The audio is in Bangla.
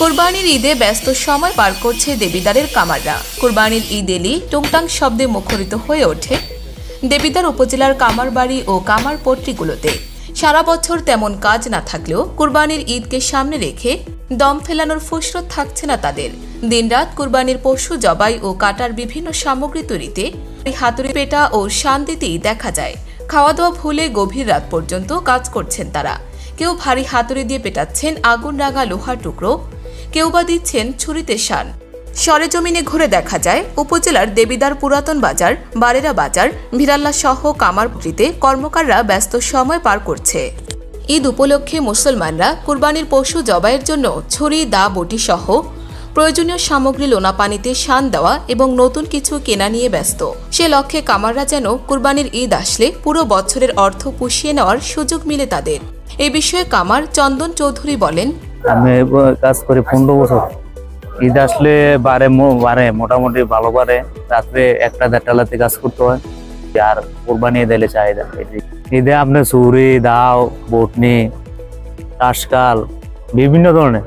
কোরবানির ঈদে ব্যস্ত সময় পার করছে দেবিদারের কামাররা। কোরবানির ঈদ এলি টুংটাং শব্দে মুখরিত হয়ে ওঠে দেবিদার উপজেলার কামারবাড়ি ও কামার পট্টিগুলোতে। সারা বছর তেমন কাজ না থাকলেও কুরবানির ঈদকে সামনে রেখে দম ফেলানোর ফুসরত থাকছে না তাদের। দিনরাত কুরবানির পশু জবাই ও কাটার বিভিন্ন সামগ্রী তৈরিতে হাতুড়ি পেটা ও শান্তিতেই দেখা যায়। খাওয়া দাওয়া ভুলে গভীর রাত পর্যন্ত কাজ করছেন তারা। কেউ ভারী হাতুড়ি দিয়ে পেটাচ্ছেন আগুন রাঙা লোহার টুকরো কেউ বা দিচ্ছেন ছুরিতে শান। সরেজমিনে ঘুরে দেখা যায় উপজেলার দেবিদার পুরাতন বাজার, বারেরা বাজার, ভিরাল্লা সহ কামারপুরিতে কর্মকাররা ব্যস্ত সময় পার করছে। ঈদ উপলক্ষে মুসলমানরা কুরবানির পশু জবাইয়ের জন্য ছুরি, দা, বটি সহ প্রয়োজনীয় সামগ্রী লোনা পানিতে শান দেওয়া এবং নতুন কিছু কেনা নিয়ে ব্যস্ত। সে লক্ষ্যে কামাররা যেন কুরবানির ঈদ আসলে পুরো বছরের অর্থ পুষিয়ে নেওয়ার সুযোগ মিলে তাদের। এ বিষয়ে কামার চন্দন চৌধুরী বলেন আমি কাজ করি পনেরো বছর। ঈদ আসলে বারে বারে, মোটামুটি ভালো বারে। রাত্রে একটা দেড়টা কাজ করতে হয়। আর কোরবানি দিলে চাহিদা ঈদে আপনি চুরি দাও, বটনি কাশকাল বিভিন্ন ধরনের।